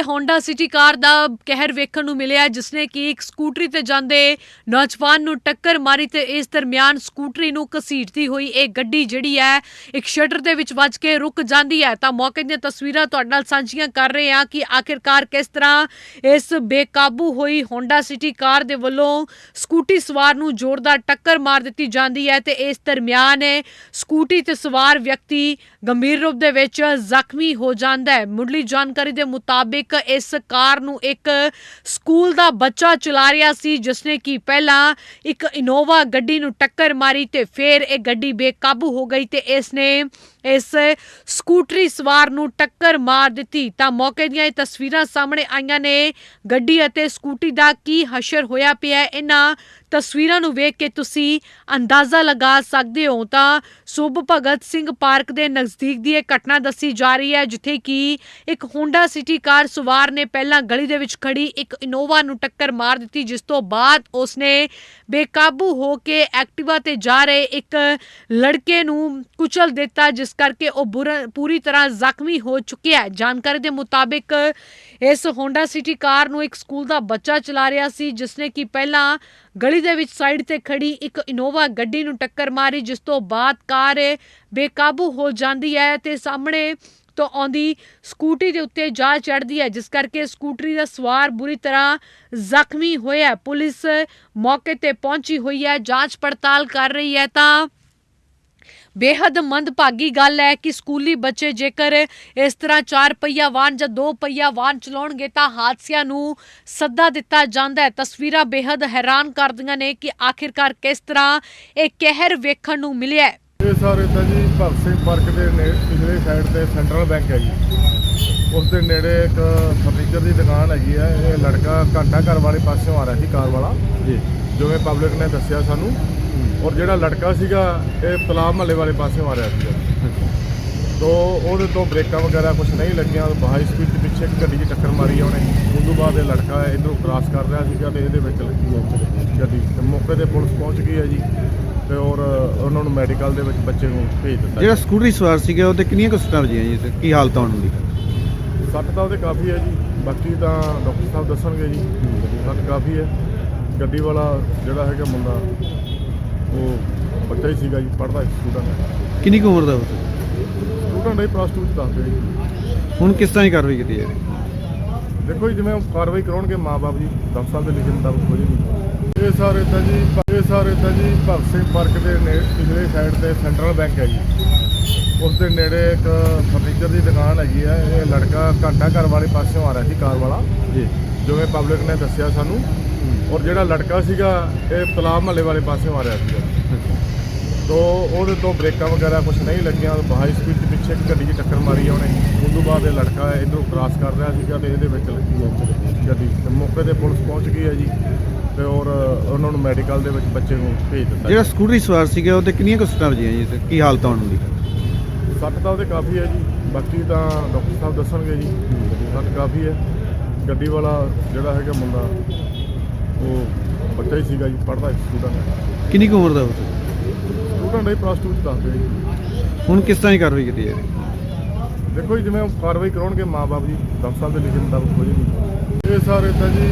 Honda city ਕਾਰ ਦਾ ਕਹਿਰ ਵੇਖਣ ਨੂੰ ਮਿਲਿਆ ਜਿਸ ਨੇ ਕਿ ਇੱਕ ਸਕੂਟਰੀ ਤੇ ਜਾਂਦੇ ਨੌਜਵਾਨ ਨੂੰ ਟੱਕਰ ਮਾਰੀ ਤੇ ਇਸ ਦਰਮਿਆਨ ਸਕੂਟਰੀ ਨੂੰ ਘਸੀਟਦੀ ਹੋਈ ਇਹ ਗੱਡੀ ਜਿਹੜੀ ਹੈ, ਇੱਕ ਸ਼ਟਰ ਦੇ ਵਿੱਚ ਵੱਜ ਕੇ ਰੁਕ ਜਾਂਦੀ ਹੈ। ਤਾਂ ਮੌਕੇ ਦੀਆਂ ਤਸਵੀਰਾਂ ਤੁਹਾਡੇ ਨਾਲ ਸਾਂਝੀਆਂ ਕਰ ਰਹੇ ਹਾਂ ਕਿ ਆਖਿਰਕਾਰ ਕਿਸ ਤਰ੍ਹਾਂ ਇਸ ਬੇਕਾਬੂ ਹੋਈ Honda ਸਿਟੀ ਕਾਰ ਦੇ ਵੱਲੋਂ ਸਕੂਟੀ ਸਵਾਰ ਨੂੰ ਜ਼ੋਰਦਾਰ ਟੱਕਰ ਮਾਰ ਦਿੱਤੀ ਜਾਂਦੀ ਹੈ ਤੇ ਇਸ ਦਰਮਿਆਨ ਸਕੂਟੀ ਤੇ ਸਵਾਰ ਵਿਅਕਤੀ ਗੰਭੀਰ ਰੂਪ ਦੇ ਵਿੱਚ ਜ਼ਖਮੀ ਹੋ ਜਾਂਦਾ ਹੈ। ਮੁੱਢਲੀ ਜਾਣਕਾਰੀ ਦੇ ਮੁਤਾਬਿਕ ਇਸ ਕਾਰ ਨੂੰ ਇੱਕ ਸਕੂਲ ਦਾ ਬੱਚਾ ਚਲਾ ਰਿਹਾ ਸੀ ਜਿਸ ਨੇ ਕਿ ਪਹਿਲਾਂ ਇੱਕ ਇਨੋਵਾ ਗੱਡੀ ਨੂੰ ਟੱਕਰ ਮਾਰੀ ਤੇ ਫਿਰ ਇਹ ਗੱਡੀ ਬੇਕਾਬੂ ਹੋ ਗਈ ਤੇ ਇਸ ਨੇ ਇਸ ਸਕੂਟਰੀ ਸਵਾਰ ਨੂੰ ਟੱਕਰ ਮਾਰ ਦਿੱਤੀ। ਤਾਂ ਮੌਕੇ ਦੀਆਂ ਇਹ ਤਸਵੀਰਾਂ ਸਾਹਮਣੇ ਆਈਆਂ ਨੇ। ਗੱਡੀ ਅਤੇ ਸਕੂਟੀ ਦਾ ਕੀ ਹਸ਼ਰ ਹੋਇਆ ਪਿਆ, ਇਹਨਾਂ ਤਸਵੀਰਾਂ ਨੂੰ ਵੇਖ ਕੇ ਤੁਸੀਂ ਅੰਦਾਜ਼ਾ ਲਗਾ ਸਕਦੇ ਹੋ ਤਾਂ ਸੁਭ ਭਗਤ ਸਿੰਘ ਪਾਰਕ ਦੇ ਨਜ਼ਦੀਕ ਦੀ ਇਹ ਘਟਨਾ ਦੱਸੀ ਜਾ ਰਹੀ ਹੈ, ਜਿੱਥੇ ਕਿ ਇੱਕ ਹੋਂਡਾ ਸਿਟੀ ਕਾਰ ਸਵਾਰ ਨੇ ਪਹਿਲਾਂ ਗਲੀ ਦੇ ਵਿੱਚ ਖੜੀ ਇੱਕ ਇਨੋਵਾ ਨੂੰ ਟੱਕਰ ਮਾਰ ਦਿੱਤੀ, ਜਿਸ ਤੋਂ ਬਾਅਦ ਉਸਨੇ ਬੇਕਾਬੂ ਹੋ ਕੇ ਐਕਟਿਵਾ ਤੇ ਜਾ ਰਹੇ ਇੱਕ ਲੜਕੇ ਨੂੰ ਕੁਚਲ ਦਿੱਤਾ, ਜਿਸ ਕਰਕੇ ਉਹ ਬੁਰਾ- ਪੂਰੀ ਤਰ੍ਹਾਂ ਜ਼ਖਮੀ ਹੋ ਚੁੱਕਿਆ ਹੈ। ਜਾਣਕਾਰੀ ਦੇ ਮੁਤਾਬਿਕ ਇਸ ਹੋਂਡਾ ਸਿਟੀ ਕਾਰ ਨੂੰ ਇੱਕ ਸਕੂਲ ਦਾ ਬੱਚਾ ਚਲਾ ਰਿਹਾ ਸੀ ਜਿਸਨੇ ਕਿ ਪਹਿਲਾਂ ਗਲੀ ਦੇ ਵਿੱਚ ਸਾਈਡ ਤੇ ਖੜੀ ਇੱਕ ਇਨੋਵਾ ਗੱਡੀ ਨੂੰ ਟੱਕਰ ਮਾਰੀ, ਜਿਸ ਤੋਂ ਬਾਅਦ ਕਾਰ ਬੇਕਾਬੂ ਹੋ ਜਾਂਦੀ ਹੈ ਤੇ ਸਾਹਮਣੇ ਤੋਂ ਆਉਂਦੀ ਸਕੂਟੀ ਦੇ ਉੱਤੇ ਜਾ ਚੜਦੀ ਹੈ, ਜਿਸ ਕਰਕੇ ਸਕੂਟਰੀ ਦਾ ਸਵਾਰ ਬੁਰੀ ਤਰ੍ਹਾਂ ਜ਼ਖਮੀ ਹੋਇਆ ਪੁਲਿਸ ਮੌਕੇ ਤੇ ਪਹੁੰਚੀ ਹੋਈ ਹੈ, ਜਾਂਚ ਪੜਤਾਲ ਕਰ ਰਹੀ ਹੈ ਤਾਂ ਬੇਹੱਦ ਮੰਦਭਾਗੀ ਗੱਲ ਹੈ ਕਿ ਸਕੂਲੀ ਬੱਚੇ ਜੇਕਰ ਇਸ ਤਰ੍ਹਾਂ ਚਾਰ ਪਹੀਆ ਵਾਹਨ ਜਾਂ ਦੋ ਪਹੀਆ ਵਾਹਨ ਚਲਾਉਣਗੇ ਤਾਂ ਹਾਦਸਿਆਂ ਨੂੰ ਸੱਦਾ ਦਿੱਤਾ ਜਾਂਦਾ ਹੈ। ਤਸਵੀਰਾਂ ਬੇਹੱਦ ਹੈਰਾਨ ਕਰਦੀਆਂ ਨੇ ਕਿ ਆਖਿਰਕਾਰ ਕਿਸ ਤਰ੍ਹਾਂ ਇਹ ਕਹਿਰ ਵੇਖਣ ਨੂੰ ਮਿਲਿਆ ਹੈ। ਇਹ ਸਾਰੇ ਤਾਂ ਜੀ ਭਗਤ ਸਿੰਘ ਪਾਰਕ ਦੇ ਨੇ ਪਿਛਲੇ ਸਾਈਡ ਤੇ ਸੈਂਟਰਲ ਬੈਂਕ ਹੈ ਜੀ। ਉਸ ਦੇ ਨੇੜੇ ਇੱਕ ਫਰਨੀਚਰ ਦੀ ਦੁਕਾਨ ਹੈਗੀ ਹੈ। ਇਹ ਲੜਕਾ ਘੰਟਾ ਘਰ ਵਾਲੇ ਪਾਸਿਓਂ ਆ ਰਿਹਾ ਸੀ ਕਾਰ ਵਾਲਾ। ਜੀ। ਜਿਵੇਂ ਪਬਲਿਕ ਨੇ ਦੱਸਿਆ ਸਾਨੂੰ। ਔਰ ਜਿਹੜਾ ਲੜਕਾ ਸੀਗਾ ਇਹ ਤਲਾਬ ਮਹੱਲੇ ਵਾਲੇ ਪਾਸਿਓਂ ਆ ਰਿਹਾ ਸੀਗਾ। ਤੋ ਉਹਦੇ ਤੋਂ ਬ੍ਰੇਕਾਂ ਵਗੈਰਾ ਕੁਝ ਨਹੀਂ ਲੱਗੀਆਂ ਹਾਈ ਸਪੀਡ ਦੇ ਪਿੱਛੇ ਇੱਕ ਗੱਡੀ 'ਚ ਟੱਕਰ ਮਾਰੀ ਆ ਉਹਨੇ। ਉਸ ਤੋਂ ਬਾਅਦ ਇਹ ਲੜਕਾ ਇਧਰੋਂ ਕ੍ਰਾਸ ਕਰ ਰਿਹਾ ਸੀਗਾ ਤੇ ਇਹਦੇ ਵਿੱਚ ਲੱਗੀ ਗੱਡੀ। ਤੇ ਮੌਕੇ ਤੇ ਪੁਲਿਸ ਪਹੁੰਚ ਗਈ ਹੈ ਜੀ ਤੇ ਔਰ ਉਹਨਾਂ ਨੂੰ ਮੈਡੀਕਲ ਦੇ ਵਿੱਚ ਬੱਚੇ ਨੂੰ ਭੇਜ ਦਿੱਤਾ। ਜਿਹੜਾ। ਸਕੂਟਰੀ ਸਵਾਰ ਸੀਗਾ ਉਹਦੇ ਕਿੰਨੀਆਂ ਕੁ ਸੱਟਾਂ ਵਜੀਆਂ ਜੀ? ਤੇ ਕੀ ਹਾਲਤ ਹੋਣ ਦੀ? ਸੱਟ ਤਾਂ ਉਹਦੇ ਕਾਫੀ ਹੈ ਜੀ। ਬਾਕੀ ਤਾਂ ਡਾਕਟਰ ਸਾਹਿਬ ਦੱਸਣਗੇ ਜੀ। ਸੱਟ ਕਾਫੀ ਹੈ। ਗੱਡੀ ਵਾਲਾ ਜਿਹੜਾ ਹੈਗਾ ਮੁੰਡਾ ਉਹ ਬੱਚਾ ਹੀ ਸੀਗਾ ਜੀ ਪੜਦਾ ਸਟੂਡੈਂਟ ਕਿੰਨੀ ਕੁ ਉਮਰ ਦਾ ਉਹ? ਸਟੂਡੈਂਟ ਹੀ ਪਲੱਸ 2 ਚ ਦੱਸਦੇ ਜੀ। ਹੁਣ ਕਿਸ ਤਰ੍ਹਾਂ ਦੀ ਕਾਰਵਾਈ ਕੀਤੀ ਹੈ ਦੇਖੋ ਜੀ ਜਿਵੇਂ ਉਹ ਕਾਰਵਾਈ ਕਰਾਉਣਗੇ ਮਾਪੇ ਜੀ 10 ਸਾਲ ਦੇ ਲਿਖੇ ਮੁਤਾਬਕ ਹੋ ਜਾਏਗੀ। ਇਹ ਸਾਰੇ ਤਾਂ ਜੀ ਇਹ ਸਾਰੇ ਤਾਂ ਜੀ ਭਗਤ ਸਿੰਘ ਪਾਰਕ ਦੇ ਨੇ ਪਿਛਲੇ ਸਾਈਡ ਤੇ ਸੈਂਟਰਲ ਬੈਂਕ ਹੈ ਜੀ। ਉਸ ਦੇ ਨੇੜੇ ਇੱਕ ਫਰਨੀਚਰ ਦੀ ਦੁਕਾਨ ਹੈਗੀ ਹੈ ਇਹ ਲੜਕਾ ਘੰਟਾ ਘਰ ਵਾਲੇ ਪਾਸਿਓਂ ਆ ਰਿਹਾ ਸੀ ਕਾਰ ਵਾਲਾ। ਜੀ। ਜਿਵੇਂ ਪਬਲਿਕ ਨੇ ਦੱਸਿਆ ਸਾਨੂੰ। ਔਰ ਜਿਹੜਾ ਲੜਕਾ ਸੀਗਾ ਇਹ ਤਲਾਬ ਮਹੱਲੇ ਵਾਲੇ ਪਾਸਿਓਂ ਆ ਰਿਹਾ ਸੀਗਾ। ਤੋ ਉਹਦੇ ਤੋਂ ਬ੍ਰੇਕਾਂ ਵਗੈਰਾ ਕੁਝ ਨਹੀਂ ਲੱਗੀਆਂ ਹਾਈ ਸਪੀਡ ਦੇ ਪਿੱਛੇ ਇੱਕ ਗੱਡੀ 'ਚ ਟੱਕਰ ਮਾਰੀ ਆ ਉਹਨੇ। ਉਸ ਤੋਂ ਬਾਅਦ ਇਹ ਲੜਕਾ ਇਧਰੋਂ ਕ੍ਰਾਸ ਕਰ ਰਿਹਾ ਸੀਗਾ ਤੇ ਇਹਦੇ ਵਿੱਚ ਲੱਗੀ ਗੱਡੀ। ਤੇ ਮੌਕੇ ਤੇ ਪੁਲਿਸ ਪਹੁੰਚ ਗਈ ਹੈ ਜੀ ਤੇ ਔਰ ਉਹਨਾਂ ਨੂੰ ਮੈਡੀਕਲ ਦੇ ਵਿੱਚ ਬੱਚੇ ਨੂੰ ਭੇਜ ਦਿੱਤਾ ਜਿਹੜਾ। ਸਕੂਟਰੀ ਸਵਾਰ ਸੀਗਾ ਉਹਦੇ ਕਿੰਨੀਆਂ ਕੁ ਸੱਟਾਂ ਵਜੀਆਂ ਜੀ? ਤੇ ਕੀ ਹਾਲਤ ਹੋਣ ਦੀ? ਸੱਟ ਤਾਂ ਉਹਦੇ ਕਾਫੀ ਹੈ ਜੀ। ਬਾਕੀ ਤਾਂ ਡਾਕਟਰ ਸਾਹਿਬ ਦੱਸਣਗੇ ਜੀ। ਸੱਟ ਕਾਫੀ ਹੈ ਗੱਡੀ ਵਾਲਾ ਜਿਹੜਾ ਹੈਗਾ ਮੁੰਡਾ ਬੱਚਾ ਹੀ ਸੀਗਾ ਜੀ ਪੜਦਾ ਸਟੂਡੈਂਟ ਕਿੰਨੀ ਕੁ ਉਮਰ ਦਾ ਉਹ? ਸਟੂਡੈਂਟ ਹੀ ਪਲੱਸ 2 ਚ ਦੱਸਦੇ ਜੀ। ਹੁਣ ਕਿਸ ਤਰ੍ਹਾਂ ਦੀ ਕਾਰਵਾਈ ਕੀਤੀ ਹੈ ਦੇਖੋ ਜੀ ਜਿਵੇਂ ਉਹ ਕਾਰਵਾਈ ਕਰਾਉਣਗੇ ਮਾਪੇ ਜੀ 10 ਸਾਲ ਦੇ ਲਿਖੇ ਮੁਤਾਬਕ ਹੋ ਇਹ ਸਾਰੇ ਤਾਂ ਜੀ